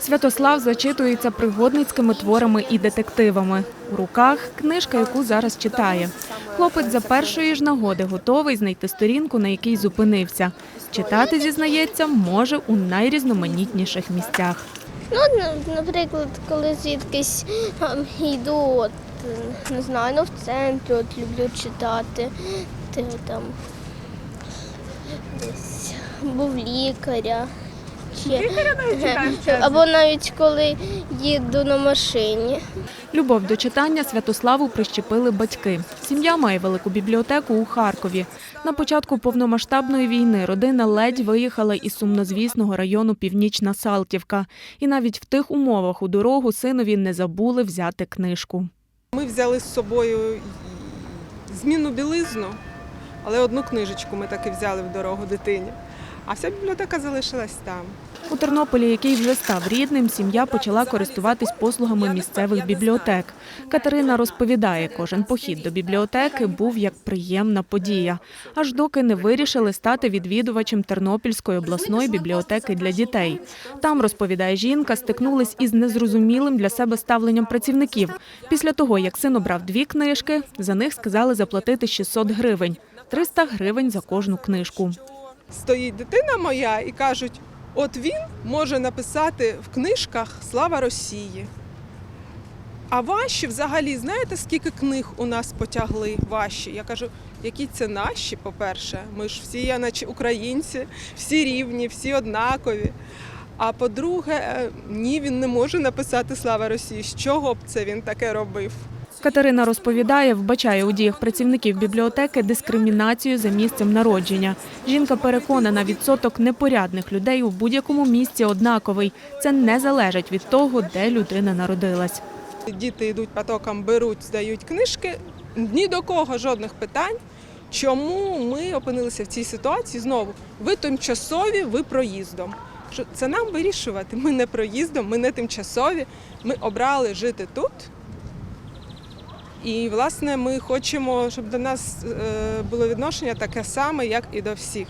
Святослав зачитується пригодницькими творами і детективами. У руках книжка, яку зараз читає. Хлопець за першої ж нагоди готовий знайти сторінку, на якій зупинився. Читати, зізнається, може у найрізноманітніших місцях. Ну, наприклад, коли звідкись ем, йду, от, не знаю, ну в центрі от люблю читати. Ти там десь був лікаря. Чи, або навіть коли їду на машині. Любов до читання Святославу прищепили батьки. Сім'я має велику бібліотеку у Харкові. На початку повномасштабної війни родина ледь виїхала із сумнозвісного району Північна Салтівка. І навіть в тих умовах у дорогу синові не забули взяти книжку. Ми взяли з собою змінну білизну, але одну книжечку ми таки взяли в дорогу дитині. А вся бібліотека залишилась там. У Тернополі, який вже став рідним, сім'я почала користуватись послугами місцевих бібліотек. Катерина розповідає, кожен похід до бібліотеки був як приємна подія, аж доки не вирішили стати відвідувачем Тернопільської обласної бібліотеки для дітей. Там, розповідає жінка, стикнулись із незрозумілим для себе ставленням працівників. Після того, як син обрав дві книжки, за них сказали заплатити 600 гривень, 300 гривень за кожну книжку. Стоїть дитина моя і кажуть: от він може написати в книжках Слава Росії. А ваші взагалі, знаєте, скільки книг у нас потягли ваші? Я кажу, які це наші, по-перше, ми ж всі я наче українці, всі рівні, всі однакові. А по-друге, е, ні, він не може написати Слава Росії. З чого б це він таке робив? Катерина розповідає, вбачає у діях працівників бібліотеки дискримінацію за місцем народження. Жінка переконана, відсоток непорядних людей у будь-якому місці однаковий. Це не залежить від того, де людина народилась. Діти йдуть потоком, беруть, здають книжки. Ні до кого жодних питань. Чому ми опинилися в цій ситуації? Знову ви тимчасові, ви проїздом. Це нам вирішувати. Ми не проїздом, ми не тимчасові. Ми обрали жити тут. І, власне, ми хочемо, щоб до нас е, було відношення таке саме, як і до всіх.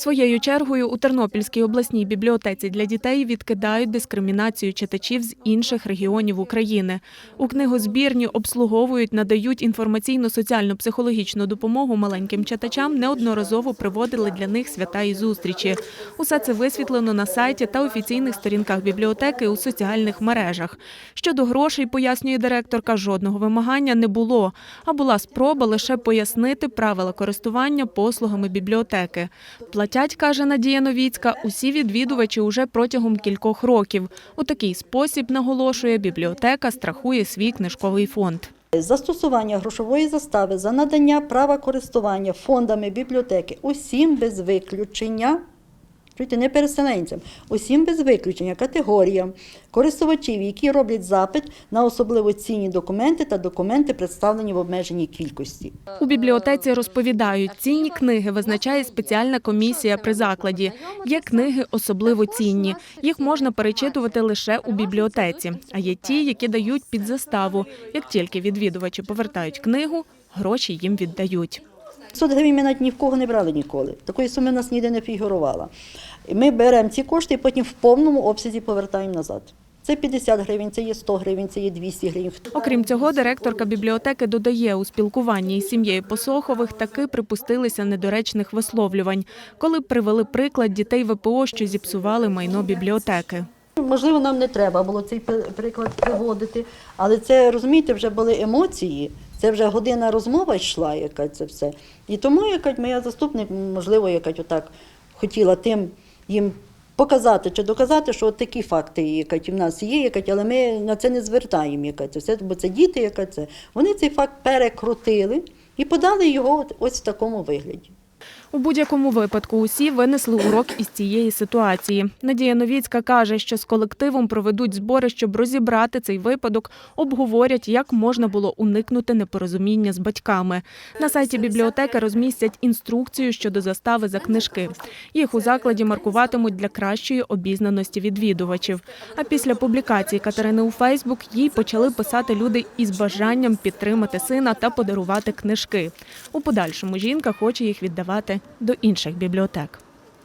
Своєю чергою у Тернопільській обласній бібліотеці для дітей відкидають дискримінацію читачів з інших регіонів України. У книгозбірні обслуговують, надають інформаційно-соціально-психологічну допомогу маленьким читачам, неодноразово приводили для них свята і зустрічі. Усе це висвітлено на сайті та офіційних сторінках бібліотеки у соціальних мережах. Щодо грошей, пояснює директорка, жодного вимагання не було, а була спроба лише пояснити правила користування послугами бібліотеки. Платять, каже Надія Новіцька, усі відвідувачі уже протягом кількох років. У такий спосіб, наголошує, бібліотека страхує свій книжковий фонд. Застосування грошової застави за надання права користування фондами бібліотеки усім без виключення, чуєте, не переселенцям, усім без виключення категоріям користувачів, які роблять запит на особливо цінні документи та документи, представлені в обмеженій кількості. У бібліотеці розповідають, цінні книги визначає спеціальна комісія при закладі. Є книги особливо цінні. Їх можна перечитувати лише у бібліотеці. А є ті, які дають під заставу. Як тільки відвідувачі повертають книгу, гроші їм віддають. 500 гривень ми навіть ні в кого не брали ніколи. Такої суми в нас ніде не фігурувала. Ми беремо ці кошти і потім в повному обсязі повертаємо назад. Це 50 гривень, це є 100 гривень, це є 200 гривень. Окрім цього, директорка бібліотеки додає, у спілкуванні із сім'єю Посохових таки припустилися недоречних висловлювань, коли привели приклад дітей ВПО, що зіпсували майно бібліотеки. Можливо, нам не треба було цей приклад приводити, але це, розумієте, вже були емоції, це вже година розмова йшла, яка це все. І тому якась моя заступник, можливо, якась отак хотіла тим їм показати чи доказати, що от такі факти якась в нас є, якась, але ми на це не звертаємо, яка це все, бо це діти, яка це. Вони цей факт перекрутили і подали його ось в такому вигляді. У будь-якому випадку усі винесли урок із цієї ситуації. Надія Новіцька каже, що з колективом проведуть збори, щоб розібрати цей випадок, обговорять, як можна було уникнути непорозуміння з батьками. На сайті бібліотеки розмістять інструкцію щодо застави за книжки. Їх у закладі маркуватимуть для кращої обізнаності відвідувачів. А після публікації Катерини у Фейсбук їй почали писати люди із бажанням підтримати сина та подарувати книжки. У подальшому жінка хоче їх віддавати до інших бібліотек.